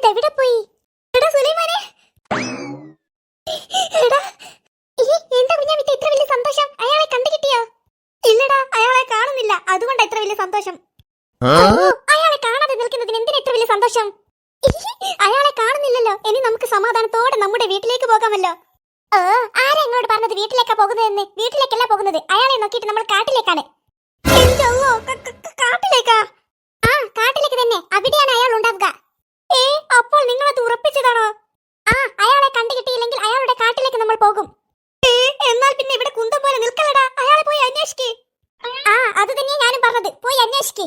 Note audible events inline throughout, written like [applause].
ഇതെവിടെ പോയി എടാ സുലൈമാനെ. എടാ ഈ എന്താ കുഞ്ഞാമിത്ത ഇത്ര വലിയ സന്തോഷം? അയാളെ കണ്ടു കിട്ടിയോ ഇല്ലടാ അയാളെ കാണുന്നില്ല. അതുകൊണ്ട് ഇത്ര വലിയ സന്തോഷം. അയാളെ കാണാതെ നിൽക്കുന്നതിന് എന്തിനാ ഇത്ര വലിയ സന്തോഷം? അയാളെ കാണുന്നില്ലല്ലോ. ഇനി നമുക്ക് സമാധാനത്തോടെ നമ്മുടെ വീട്ടിലേക്ക് പോകാമല്ലോ. ഓ ആരാ എന്നോട് പറഞ്ഞത് വീട്ടിലേക്കാ പോകുന്നതെന്ന്? വീട്ടിലേക്കല്ല പോകുന്നത്. അയാളെ നോക്കിയിട്ട് നമ്മൾ കാട്ടിലേക്കാണ്. കാട്ടിലേക്കാ? ആ കാട്ടിലേക്ക് തന്നെ. അവിടെയാണ് അയാൾ ഉണ്ടാവുക. ഏ അപ്പോൾ നിങ്ങൾ അത് ഉറപ്പിച്ചതാണോ? ആ അയാളെ കണ്ടുകിട്ടിയില്ലെങ്കിൽ അയാളുടെ കാട്ടിലേക്ക് നമ്മൾ പോകും. എന്നാൽ പിന്നെ ഇവിടെ കുന്തം പോലെ നിൽക്കലടാ അയാളെ പോയി അന്വേഷിക്കേ. ആ അത് തന്നെയാ ഞാനും പറഞ്ഞത്. പോയി അന്വേഷിക്കേ.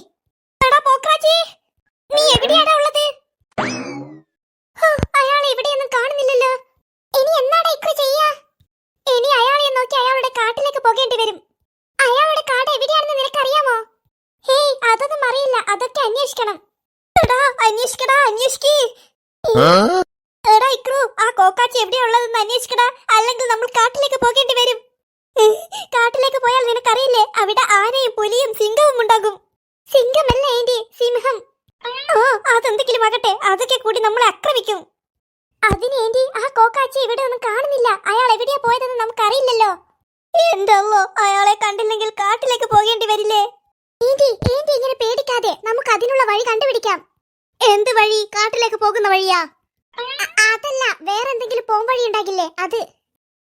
നീ എവിടെയാടാ ഉള്ളത്? അയാളെ എവിടെയൊന്നും കാണുന്നില്ലല്ലോ. ഇനി എന്നാടാ ഇക്ര ചെയ്യാ? ഇനി അയാളെ നോക്കി അയാളുടെ കാട്ടിലേക്ക് പോകേണ്ടി വരും. അയാളുടെ കാട് എവിടെയാണെന്ന് നിനക്കറിയാമോ? ഹേയ് അതൊന്നും അറിയില്ല. അതൊക്കെ അന്വേഷിക്കണം. എടാ അന്വേഷിക്കടാ അന്വേഷിക്ക്. എടാ ഇക്രു ആ കോക്കാച്ചി എവിടെയാ ഉള്ളതെന്ന് അന്വേഷിക്കടാ. അല്ലെങ്കിൽ നമ്മൾ കാട്ടിലേക്ക് പോകേണ്ടി വരും. കാട്ടിലേക്ക് പോയാൽ നിനക്കറിയില്ലേ അവിടെ ആനയും പുലിയും സിംഹവും ഉണ്ടാകും. സിംഹമല്ല ഏന്റി? സിംഹം. ഓ അതെന്തെങ്കിലും ആകട്ടെ അതൊക്കെ കൂടി നമ്മളെ ആക്രമിക്കും. അതിന് ഏന്റി ആ കോക്കാച്ചി ഇവിടെ ഒന്നും കാണുന്നില്ല. അയാൾ എവിടെയാ പോയതെന്ന് നമുക്കറിയില്ലല്ലോ. എന്തല്ലോ അയാളെ കണ്ടില്ലെങ്കിൽ കാട്ടിലേക്ക് പോകേണ്ടി വരില്ലേ ഏന്റി ഏന്റി ഇങ്ങനെ പേടിക്കാതെ നമുക്ക് അതിനുള്ള വഴി കണ്ടുപിടിക്കാം എന്ത് വഴി? കാട്ടിലേക്ക് പോകുന്ന വഴിയാ? അതല്ല വേറെ എന്തെങ്കിലും പോം വഴി ഉണ്ടാകില്ലേ? അത്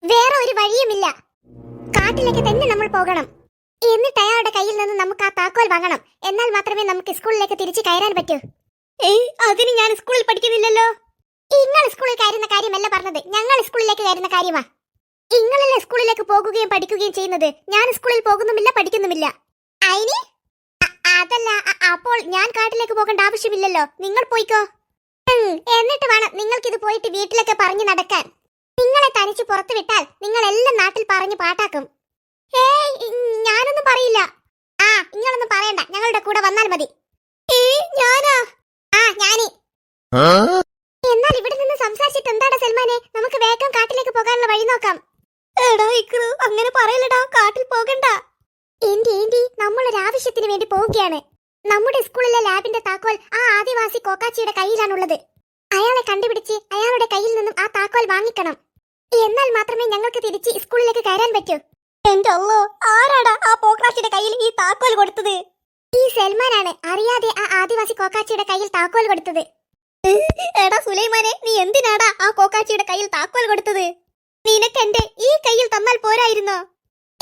വേറെ ഒരു വഴിയുമില്ല. കാട്ടിലേക്ക് തന്നെ നമ്മൾ പോകണം. എന്നിട്ട് അയാളുടെ കയ്യിൽ നിന്ന് നമുക്ക് ആ താക്കോൽ വാങ്ങണം. എന്നാൽ മാത്രമേ നമുക്ക് സ്കൂളിലേക്ക് തിരിച്ചു കയറാൻ പറ്റൂ. ഏയ് അതിന് ഞാൻ സ്കൂളിൽ പഠിക്കുന്നില്ലല്ലോ. നിങ്ങൾ സ്കൂളിൽ കയറുന്ന കാര്യമല്ല പറഞ്ഞത്. ഞങ്ങൾ സ്കൂളിലേക്ക് കയറുന്ന കാര്യമാ. നിങ്ങളല്ലേ സ്കൂളിലേക്ക് പോകുകയും പഠിക്കുകയും ചെയ്യുന്നത്? ഞാൻ സ്കൂളിൽ പോകുന്നുമില്ല പഠിക്കുന്നുമില്ല. അയിനി അതല്ല അപ്പോൾ ഞാൻ കാട്ടിലേക്ക് പോകേണ്ട ആവശ്യമില്ലല്ലോ. നിങ്ങൾ പോയിക്കോ. എന്നിട്ട് വേണം നിങ്ങൾക്കിത് പോയിട്ട് വീട്ടിലൊക്കെ പറഞ്ഞു നടക്കാൻ. നിങ്ങളെ തനിച്ച് പുറത്തു വിട്ടാൽ നിങ്ങൾ എല്ലാം നാട്ടിൽ പറഞ്ഞു പാട്ടാക്കും. ഏയ് ഞാനൊന്നും പറയില്ല. ആ നിങ്ങളൊന്നും പറയണ്ട. ഞങ്ങളുടെ കൂടെ വന്നാൽ മതി. ഏ ഞാനാ? ആ ഞാനേ. എന്നാൽ ഇവിടെ നിന്ന് സംസാരിച്ചിട്ട് എന്താടാ സൽമാനെ? നമുക്ക് വേഗം കാട്ടിലേക്ക് പോകാനുള്ള വഴി നോക്കാം. എടാ ഇക്രു അങ്ങനെ പറയലടാ കാട്ടിൽ പോകണ്ട. ഏന്റി ഏന്റി ആവശ്യത്തിന് വേണ്ടി പോവുകയാണ്. നമ്മുടെ സ്കൂളിലെ ലാബിന്റെ താക്കോൽ ആ ആദിവാസി കോക്കാച്ചിയുടെ കയ്യിലാണുള്ളത്. അയാളെ കണ്ടുപിടിച്ച് അയാളുടെ കയ്യിൽ നിന്നും ആ താക്കോൽ വാങ്ങിക്കണം. എന്നാൽ മാത്രമേ ഞങ്ങൾക്ക് തിരിച്ച് സ്കൂളിലേക്ക് കയറാൻ പറ്റൂ. എന്റെ അല്ലോ ആരാടാ ആ പോക്കാച്ചിയുടെ കയ്യിൽ ഈ താക്കോൽ കൊടുത്തത്? ഈ സൽമാനാണ് അറിയാതെ ആ ആദിവാസി കോക്കാച്ചിയുടെ കയ്യിൽ താക്കോൽ കൊടുത്തത്. എടാ സുലൈമാനെ നീ എന്തിനാടാ ആ കോക്കാച്ചിയുടെ കയ്യിൽ താക്കോൽ കൊടുത്തത്? നിനക്കെന്റെ ഈ കയ്യിൽ തന്നാൽ പോരായിരുന്നോ?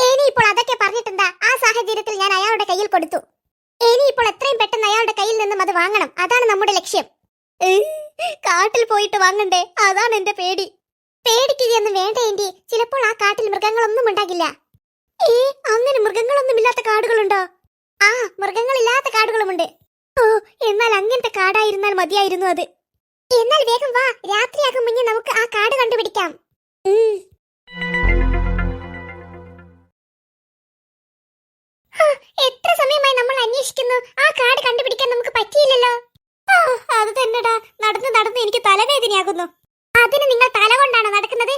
ഇനിയിപ്പോൾ അതൊക്കെ പറഞ്ഞിട്ടെന്താ ആ സാഹചര്യത്തിൽ ഞാൻ അയാളുടെ കയ്യിൽ കൊടുത്തു. ഇനിയിപ്പോൾ എത്രയും പെട്ടെന്ന് അയാളുടെ കയ്യിൽ നിന്നും അത് വാങ്ങണം. അതാണ് നമ്മുടെ ലക്ഷ്യം. കാട്ടിൽ പോയിട്ട് വാങ്ങണ്ടേ? അതാണ് എന്റെ പേടി. പേടിക്കുകയൊന്നും വേണ്ട എന്റെ ചിലപ്പോൾ ആ കാട്ടിൽ മൃഗങ്ങളൊന്നും ഉണ്ടാകില്ല. ഏ അങ്ങനെ മൃഗങ്ങളൊന്നുമില്ലാത്ത കാടുകളുണ്ടോ? ആ മൃഗങ്ങളില്ലാത്ത കാടുകളുമുണ്ട്. ഓ എന്നാൽ അങ്ങനത്തെ കാടായിരുന്നാൽ മതിയായിരുന്നു അത്. എന്നാൽ വേഗം വാ. രാത്രിയാകും മുന്നേ നമുക്ക് ആ കാട് കണ്ടുപിടിക്കാം. എത്ര സമയമായി നമ്മൾ അന്വേഷിക്കുന്നു? ആ കാട് കണ്ടുപിടിക്കാൻ നമുക്ക് പറ്റിയില്ലല്ലോ. അത് തന്നെടാ. നടന്ന് നടന്ന് എനിക്ക് തലവേദനയാകുന്നു. അതിന് നിങ്ങൾ തല കൊണ്ടാണോ നടക്കുന്നത്?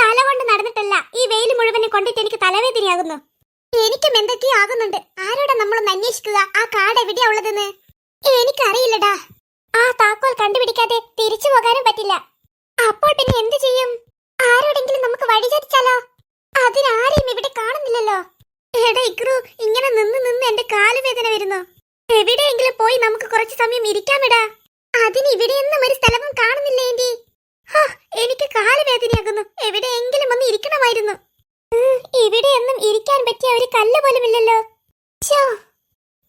തല കൊണ്ട് നടന്നിട്ടല്ല ഈ വെയിൽ മുഴുവനെ കൊണ്ടിട്ട് എനിക്ക് തലവേദനയാകുന്നു. എനിക്കും എന്തൊക്കെയോ ആകുന്നുണ്ട്. ആരോടാ നമ്മളൊന്ന് അന്വേഷിക്കുക? ആ കാട് എവിടെയാ ഉള്ളതെന്ന്? എനിക്കറിയില്ലടാ. ആ താക്കോൽ കണ്ടുപിടിക്കാതെ തിരിച്ചു പോകാനും പറ്റില്ല. അപ്പോൾ പിന്നെ എന്ത് ചെയ്യും? ആരോടെങ്കിലും നമുക്ക് വഴി ചോദിച്ചാലോ? അതിനാരെയും ഇവിടെ കാണുന്നില്ലല്ലോ. എടാ ഇക്രു ഇങ്ങനെ നിന്ന് നിന്ന് എന്റെ കാലുവേദന വരുന്നു. എവിടെയെങ്കിലും പോയി നമുക്ക് കുറച്ച് സമയം ഇരിക്കാമിടാ. അതിന് ഇവിടെയൊന്നും ഒരു സ്ഥലവും കാണുന്നില്ല ഏന്റി ഹോ, എനിക്ക് കാലുവേദനയാകുന്നു. എവിടെയെങ്കിലും ഒന്ന് ഇരിക്കണമായിരുന്നു. ഇവിടെയൊന്നും ഇരിക്കാൻ പറ്റിയ ഒരു കല്ല് പോലും ഇല്ലല്ലോ. ഛോ,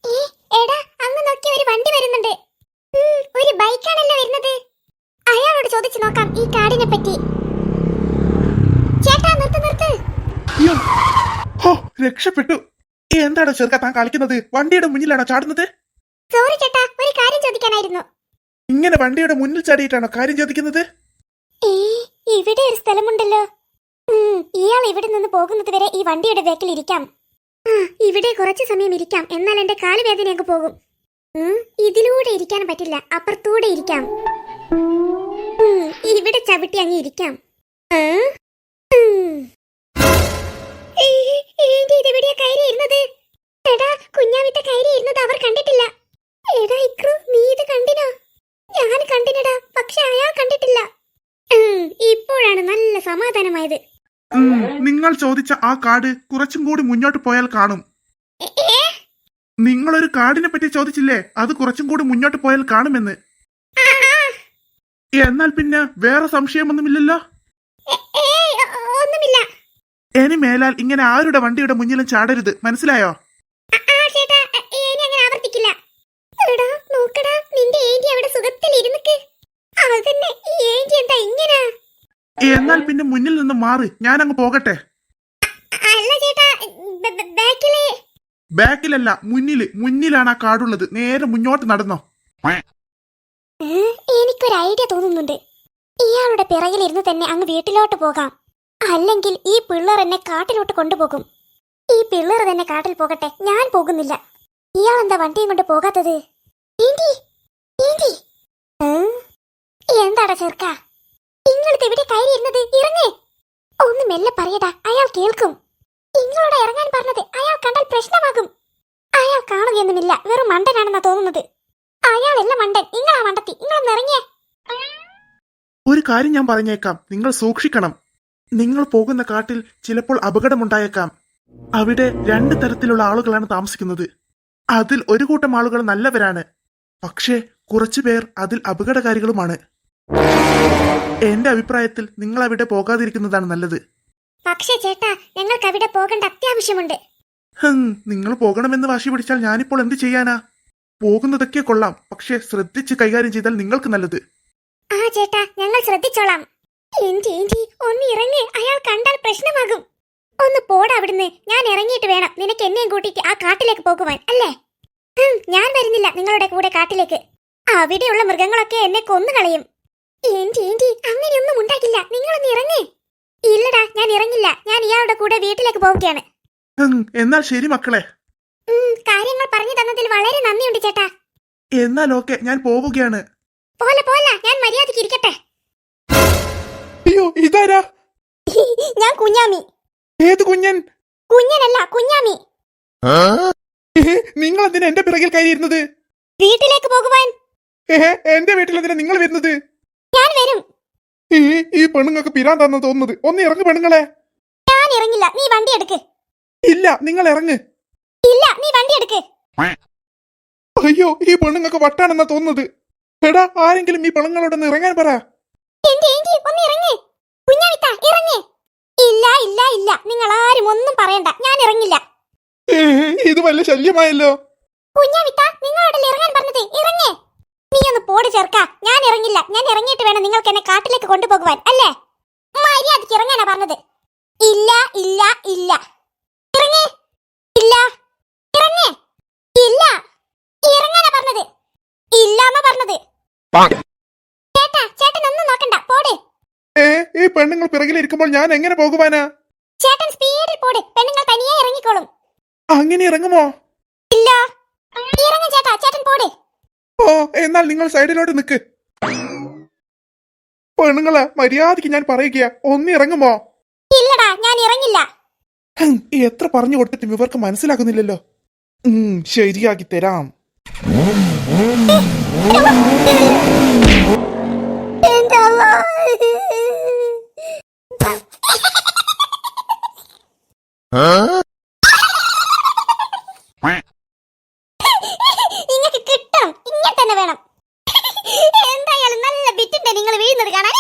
ഏ, എടാ അങ്ങ് നോക്കി ഒരു വണ്ടി വരുന്നുണ്ട്. ഒരു ബൈക്കാണല്ലോ വരുന്നത്. അയാളോട് ചോദിച്ചു നോക്കാം ഈ കാടിനെ പറ്റി ചേട്ടാ നിർത്ത് നിർത്ത് അയ്യോ ഹോ രക്ഷപ്പെട്ടു. എന്താണ് ചെറുക്ക താൻ കളിക്കുന്നത്? വണ്ടിയുടെ മുന്നിലാണോ ചാടുന്നത്? സോറി ചേട്ടാ ഒരു കാര്യം ചോദിക്കാനായിരുന്നു. ഇങ്ങനെ വണ്ടിയുടെ മുന്നിൽ ചാടിയിട്ടാണോ കാര്യം ചോദിക്കുന്നത്? ഇവിടെ ഒരു സ്ഥലമുണ്ടല്ലോ. ഇയാൾ ഇവിടെ നിന്ന് പോകുന്നത് വരെ ഈ വണ്ടിയുടെ ബാക്കിൽ ഇരിക്കാം. ഇവിടെ കുറച്ച് സമയം ഇരിക്കാം. എന്നാൽ എന്റെ കാലുവേദനയൊക്കെ പോകും. ഇതിലൂടെ ഇരിക്കാൻ പറ്റില്ല. അപ്പുറത്തൂടെ ഇരിക്കാം. ഇവിടെ ചവിട്ടി അങ്ങ് ഇരിക്കാം. ഏന്റെ ഇതെവിടെയാ കയറി ഇരുന്നത്? എടാ കുഞ്ഞാവിട്ട കയറി ഇരുന്നത് അവർ കണ്ടിട്ടില്ല. എടാ ഇക്രു നീ ഇത് കണ്ടിനോ? ഞാൻ കണ്ടിനടാ പക്ഷെ അയാൾ കണ്ടിട്ടില്ല. ഇപ്പോഴാണ് നല്ല സമാധാനമായത്. നിങ്ങൾ ചോദിച്ച ആ കാട് കുറച്ചും കൂടി മുന്നോട്ട് പോയാൽ കാണും. നിങ്ങൾ ഒരു കാടിനെ പറ്റി ചോദിച്ചില്ലേ? അത് കുറച്ചും കൂടി മുന്നോട്ട് പോയാൽ കാണുമെന്ന്. എന്നാൽ പിന്നെ വേറെ സംശയമൊന്നുമില്ലല്ലോ? ഇനി മേലാൽ ഇങ്ങനെ ആരുടെ വണ്ടിയുടെ മുന്നിലും ചാടരുത്. മനസ്സിലായോ? എന്നാൽ പിന്നെ മുന്നിൽ നിന്ന് മാറി. ഞാൻ അങ്ങ് പോകട്ടെ ബാക്കിലല്ല മുന്നിൽ. മുന്നിലാണ് ആ കാടുള്ളത്. നേരെ മുന്നോട്ട് നടന്നോ. എനിക്കൊരു ഐഡിയ തോന്നുന്നുണ്ട്. ഇയാളുടെ പിറകിലിരുന്ന് തന്നെ അങ്ങ് വീട്ടിലോട്ട് പോകാം. അല്ലെങ്കിൽ ഈ പിള്ളേർ എന്നെ കാട്ടിലോട്ട് കൊണ്ടുപോകും. ഈ പിള്ളേർ തന്നെ കാട്ടിൽ പോകട്ടെ ഞാൻ പോകുന്നില്ല. ഇയാൾ എന്താ വണ്ടിയും കൊണ്ട് പോകാത്തത്? എന്താടാ ചെറുക്ക? നിങ്ങളിത് എവിടെ കയറിയിരുന്നത് ഇറങ്ങേ. ഒന്ന് മെല്ലെ പറയടാ അയാൾ കേൾക്കും. നിങ്ങളോട് ഇറങ്ങാൻ പറഞ്ഞത് അയാൾ കണ്ടാൽ പ്രശ്നമാകും. അയാൾ കാണുകയൊന്നുമില്ല വെറും മണ്ടനാണെന്നാ തോന്നുന്നത്. അയാളല്ല മണ്ടൻ നിങ്ങളാ മണ്ടത്തി നിങ്ങളൊന്ന് ഇറങ്ങിയേ. ഒരു കാര്യം ഞാൻ പറഞ്ഞേക്കാം നിങ്ങൾ സൂക്ഷിക്കണം. നിങ്ങൾ പോകുന്ന കാട്ടിൽ ചിലപ്പോൾ അപകടമുണ്ടായേക്കാം. അവിടെ രണ്ട് തരത്തിലുള്ള ആളുകളാണ് താമസിക്കുന്നത്. അതിൽ ഒരു കൂട്ടം ആളുകൾ നല്ലവരാണ്. പക്ഷേ കുറച്ചു പേർ അതിൽ അപകടകാരികളുമാണ്. എന്റെ അഭിപ്രായത്തിൽ നിങ്ങൾ അവിടെ പോകാതിരിക്കുന്നതാണ് നല്ലത്. പക്ഷേ ചേട്ടാ ഞങ്ങൾക്ക് അവിടെ പോകേണ്ട അത്യാവശ്യമുണ്ട്. നിങ്ങൾ പോകണമെന്ന് വാശി പിടിച്ചാൽ ഞാനിപ്പോൾ എന്ത് ചെയ്യാനാ? പോകുന്നതൊക്കെ കൊള്ളാം പക്ഷേ ശ്രദ്ധിച്ച് കൈകാര്യം ചെയ്താൽ നിങ്ങൾക്ക് നല്ലത്. ആ ചേട്ടാ ഞങ്ങൾ ശ്രദ്ധിച്ചോളാം. എന്റെ ഏന്റി ഒന്ന് ഇറങ്ങേ. അയാൾ കണ്ടാൽ പ്രശ്നമാകും. ഒന്ന് പോടാ അവിടുന്ന്. ഞാൻ ഇറങ്ങിയിട്ട് വേണം. നിനക്ക് എന്നെയും കൂട്ടിയിട്ട് ആ കാട്ടിലേക്ക് പോകുവാൻ അല്ലേ? ഞാൻ വരുന്നില്ല നിങ്ങളുടെ കൂടെ കാട്ടിലേക്ക്. അവിടെയുള്ള മൃഗങ്ങളൊക്കെ എന്നെ കൊന്നു കളയും. എന്റെ ഏന്റി അങ്ങനെയൊന്നും ഉണ്ടാകില്ല. നിങ്ങളൊന്ന് ഇറങ്ങേ. ഇല്ലടാ ഞാൻ ഇറങ്ങില്ല. ഞാൻ ഇയാളുടെ കൂടെ വീട്ടിലേക്ക് പോവുകയാണ്. എന്നാൽ ശരി മക്കളെ. കാര്യങ്ങൾ പറഞ്ഞു തന്നതിൽ വളരെ നന്ദിയുണ്ട് ചേട്ടാ. എന്നാൽ ഓക്കെ ഞാൻ പോവുകയാണ്. പോലെ പോലെ. ഞാൻ മര്യാദയ്ക്ക് ഇരിക്കട്ടെ. അയ്യോ ഇതാരാ? ഞാൻ കുഞ്ഞാമി. ഏത് കുഞ്ഞൻ? കുഞ്ഞനല്ല കുഞ്ഞാമി. നിങ്ങൾ എന്തിനാ എന്റെ പിറകിൽ കയറിയിരുന്നത്? വീട്ടിലേക്ക് പോകുവാൻ. എന്റെ വീട്ടിൽ എന്തിനാ നിങ്ങൾ വരുന്നത്? ഞാൻ വരും. ഈ പെണ്ണുങ്ങൾക്ക് പിരാന്താന്ന് തോന്നുന്നത്. ഒന്ന് ഇറങ്ങു പെണ്ണുങ്ങളെ. ഞാൻ ഇറങ്ങില്ല. നീ വണ്ടി എടുക്ക്. ഇല്ല നിങ്ങൾ ഇറങ്ങ്. ഇല്ല നീ വണ്ടി എടുക്ക്. അയ്യോ ഈ പെണ്ണുങ്ങൾക്ക് വട്ടാണെന്നാ തോന്നുന്നത്. എടാ ആരെങ്കിലും ഈ പെണ്ണുങ്ങളോടൊന്ന് ഇറങ്ങാൻ പറ. എന്റെ ഏന്റി ഒന്ന് ഇറങ്ങ്. കുഞ്ഞാവിത്ത ഇറങ്ങ്. ഇല്ല ഇല്ല ഇല്ല. നിങ്ങൾ ആരും ഒന്നും പറയണ്ട. ഞാൻ ഇറങ്ങില്ല. ഇത് വല്ല ശല്യമായല്ലോ? കുഞ്ഞാവിത്ത നിങ്ങളോടല്ലേ ഇറങ്ങാൻ പറഞ്ഞത്? ഇറങ്ങേ. നീ ഒന്ന് പോടി ചേർക്ക ഞാൻ ഇറങ്ങില്ല. ഞാൻ ഇറങ്ങിയിട്ട് വേണം നിങ്ങൾക്ക് എന്നെ കാട്ടിലേക്ക് കൊണ്ടുപോകുവാൻ അല്ലേ? മര്യാദയ്ക്ക് ഇറങ്ങാനാ പറഞ്ഞത്. ഇല്ല ഇല്ല ഇല്ല. ഇറങ്ങേ. ഇല്ല. ഇറങ്ങേ. ഇല്ല. ഇറങ്ങാനാ പറഞ്ഞത്. ഇല്ലാന്നാ പറഞ്ഞത് ചേട്ടാ ചേട്ടൻ ഒന്നും നോക്കണ്ട പോട് ഏ ഈ പെണ്ണുങ്ങൾ പിറകിലിരിക്കുമ്പോൾ ഞാൻ എങ്ങനെ പോകുവാനാ? ചേട്ടൻ സ്പീഡിൽ പോട്. പെണ്ണുങ്ങൾ തനിയെ ഇറങ്ങിക്കോളും. അങ്ങനെ ഇറങ്ങുമോ? ഇല്ല. ഇറങ്ങ ചേട്ടാ ചേട്ടൻ പോട്. ഓ എന്നാൽ നിങ്ങൾ സൈഡിലോട്ട് നിക്ക്. പെണ്ണുങ്ങളെ മര്യാദയ്ക്ക് ഞാൻ പറയുകയാ. ഒന്ന് ഇറങ്ങുമോ? ഇല്ലടാ ഞാൻ ഇറങ്ങില്ല. ഹും, എത്ര പറഞ്ഞു കൊടുത്തിട്ടും ഇവർക്ക് മനസ്സിലാകുന്നില്ലല്ലോ. ഉം, ശരിയാക്കി തരാം. എന്റെ അള്ളാ. [laughs] ഇങ്ങക്ക് കിട്ടും. ഇങ്ങനെ തന്നെ വേണം. [laughs] എന്തായാലും നല്ല ബിറ്റിന്റെ നിങ്ങൾ വീഴുന്നത് കാണാൻ